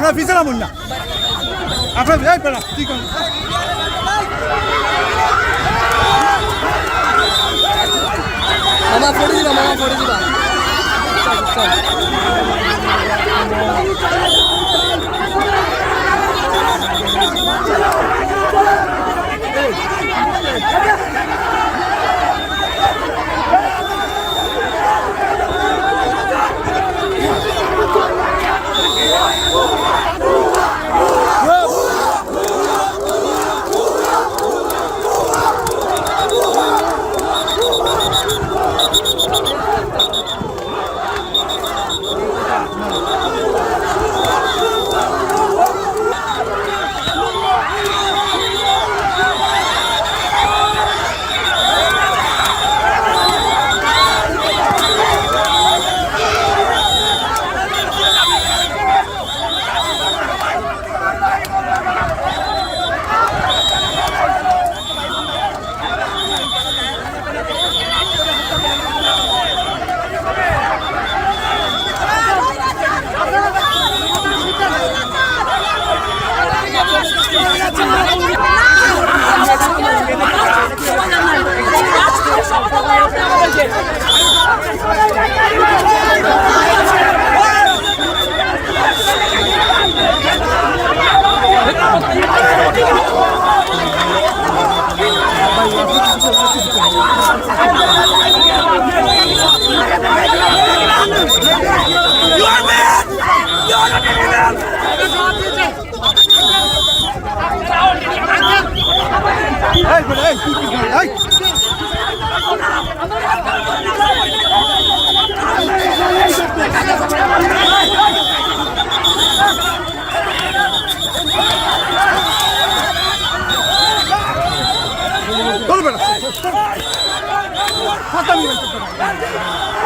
আপনার পিছনে নামুন না। আপনার ঠিক আছে। মামা পড়ে দিবা মামা পড়ে দিবা।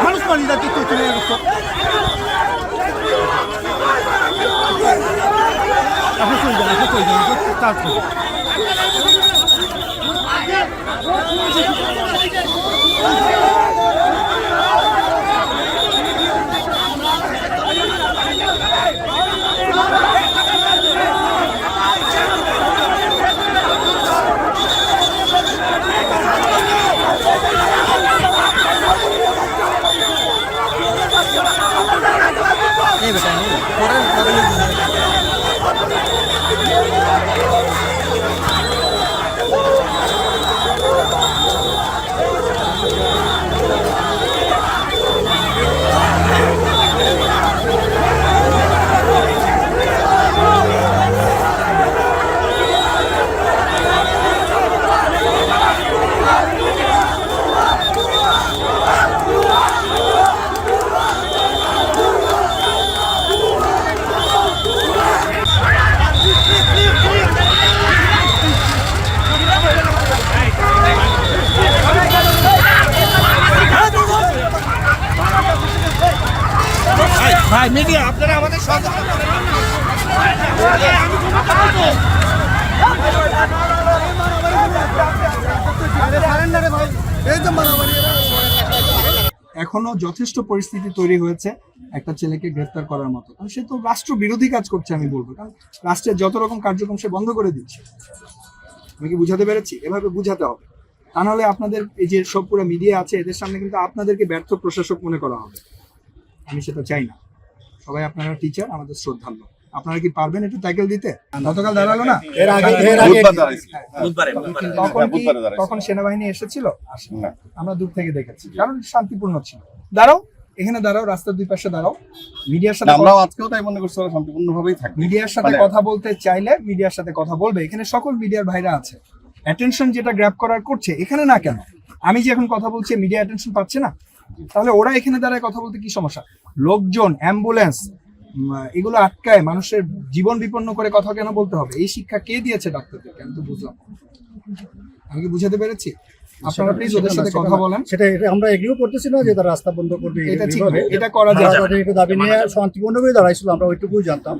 মানুষ মারি যাচ্ছে তুই চলে গেছো। আপনি চলে যান আপনি চলে যান। চার্জ করুন এই বেটা এই পরে পরে ভাই মিডিয়া আপনারা আমাদের সহযোগিতা করেন। এই তো মারামারি এখনও যথেষ্ট পরিস্থিতি তৈরি হয়েছে একটা ছেলেকে গ্রেফতার করার মতো। কারণ সে তো রাষ্ট্র বিরোধী কাজ করছে, আমি বলব। কারণ রাষ্ট্রের যত রকম কার্যক্রম সে বন্ধ করে দিচ্ছে আমি কি বুঝাতে পেরেছি? এভাবে বুঝাতে হবে। তা নাহলে আপনাদের এই যে সব পুরো মিডিয়া আছে, এদের সামনে কিন্তু আপনাদেরকে ব্যর্থ প্রশাসক মনে করা হবে। আমি সেটা চাই না। সবাই আপনারা টিচার আমাদের শ্রদ্ধাল্য আপনারা কি পারবেন একটু ট্যাকেল দিতে? গতকাল দাঁড়াল না? এর আগে এর আগে বুধবারে বুধবারে তখন কি তখন সেনাবাহিনী এসেছিল আসেনি। না। আমরা দূর থেকে দেখেছি। কারণ শান্তিপূর্ণ ছিল। দাঁড়াও এখানে দাঁড়াও রাস্তার দুই পাশে দাঁড়াও। মিডিয়ার সাথে আমরাও আজকেও তাই মনে করছি ওরা শান্তিপূর্ণভাবেই থাকবে। মিডিয়ার সাথে মানে- কথা বলতে চাইলে মিডিয়ার সাথে কথা বলবে। এখানে সকল মিডিয়ার ভাইরা আছে। অ্যাটেনশন যেটা গ্র্যাব করার করছে এখানে না কেন? আমি যে এখন কথা বলছি মিডিয়া অ্যাটেনশন পাচ্ছে না? তাহলে ওরা এখানে দাঁড়ায় কথা বলতে কি সমস্যা? লোকজন অ্যাম্বুলেন্স এগুলো আটকায় মানুষের জীবন বিপন্ন করে কথা কেন বলতে হবে? এই শিক্ষা কে দিয়েছে ডাক্তারদেরকে? আমি তো বুঝলাম আমি কি বুঝাতে পেরেছি? আপনারা প্লিজ ওদের সাথে কথা বলেন। সেটা এটা আমরা এগ্রিও করতেছি না যে তারা রাস্তা বন্ধ করবে এটা ঠিক এটা করা যায়। তাদের একটু দাবি নিয়ে শান্তিপূর্ণভাবে দাঁড়াইছিল আমরা ওইটুকুই জানতাম।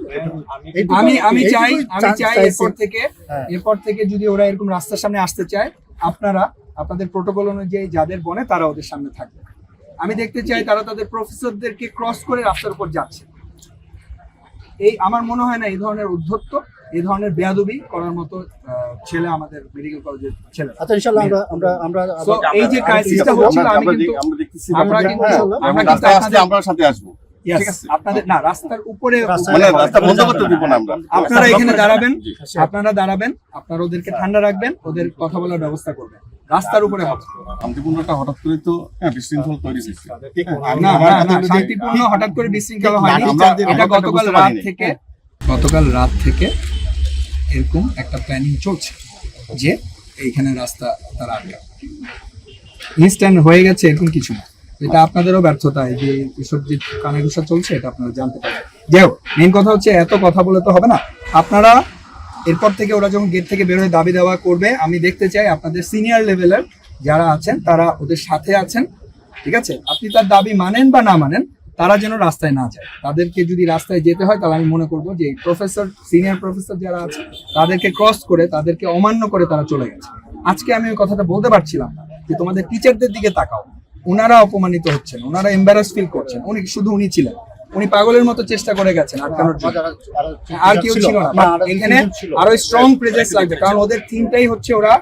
আমি আমি চাই আমি চাই এরপর থেকে হ্যাঁ। এরপর থেকে যদি ওরা এরকম রাস্তার সামনে আসতে চায় আপনারা আপনাদের প্রোটোকল অনুযায়ী যাদের বনে তারা ওদের সামনে থাকবে। আমি দেখতে চাই তারা তাদের প্রফেসরদেরকে ক্রস করে রাস্তার উপর যাচ্ছে। এই আমার মনে হয় না এই ধরনের উদ্ধত্ত এই ধরনের বেয়াদবি করার মতো ছেলে আমাদের মেডিকেল কলেজের ছেলে আচ্ছা ইনশাল্লাহ আমরা আমরা আমরা এই যে ক্রাইসিসটা হচ্ছিল আমি কিন্তু আমরা দেখতেছি। আমরা কিন্তু আমরা কিন্তু আপনাদের- আমরা সাথে আসব। Yes, ঠিক আছে। আপনাদের না রাস্তার উপরে মানে রাস্তা বন্ধ করতে দিব না আমরা। আপনারা এখানে দাঁড়াবেন আপনারা দাঁড়াবেন আপনারা ওদেরকে ঠান্ডা রাখবেন ওদের কথা বলার ব্যবস্থা করবেন। রাস্তার উপরে হবে। শান্তিপূর্ণটা হঠাৎ করে তো হ্যাঁ বিশৃঙ্খল তৈরি হয়েছে। না শান্তিপূর্ণ হঠাৎ করে বিশৃঙ্খলা হয়নি। এটা গতকাল রাত থেকে গতকাল রাত থেকে এরকম একটা প্ল্যানিং চলছে যে এইখানে রাস্তা তারা ইনস্ট্যান্ট হয়ে গেছে এরকম কিছু না। এটা আপনাদেরও ব্যর্থতা যে এসব যে কানাঘুষা চলছে এটা আপনারা জানতে পারেন যাই হোক মেন কথা হচ্ছে এত কথা বলে তো হবে না। আপনারা এরপর থেকে ওরা যখন গেট থেকে বের হয়ে দাবি দেওয়া করবে, আমি দেখতে চাই আপনাদের সিনিয়র লেভেলের যারা আছেন, তারা ওদের সাথে আছেন, ঠিক আছে? আপনি তার দাবি মানেন বা না মানেন, তারা যেন রাস্তায় না যায়। তাদেরকে যদি রাস্তায় যেতে হয়, তাহলে আমি মনে করব যে প্রফেসর সিনিয়র প্রফেসর যারা আছে, তাদেরকে ক্রস করে, তাদেরকে অমান্য করে তারা চলে গেছে। আজকে আমি ওই কথাটা বলতে পারছিলাম না যে তোমাদের টিচারদের দিকে তাকাও। ওনারা অপমানিত হচ্ছেন, ওনারা এম্বারাস ফিল করছেন। উনি, শুধু উনি ছিলেন। উনি পাগলের মতো চেষ্টা করে গেছেন আটকানোর জন্য। আর কেউ ছিল না। এখানে আরও স্ট্রং প্রেজেন্স লাগবে কারণ ওদের থিমটাই হচ্ছে ওরা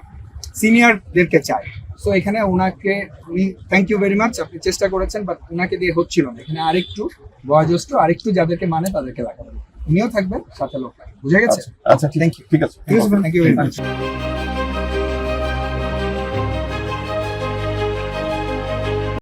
সিনিয়রদেরকে চায়। সো এখানে ওনাকে উনি থ্যাংক ইউ ভেরি মাচ আপনি চেষ্টা করেছেন বাট ওনাকে দিয়ে হচ্ছিল না। এখানে আরেকটু বয়োজ্যেষ্ঠ আরেকটু যাদেরকে মানে তাদেরকে লাগাবেন উনিও থাকবেন সাথে লোক বুঝে গেছে? আচ্ছা থ্যাংক ইউ ঠিক আছে থ্যাংক ইউ ভেরি মাচ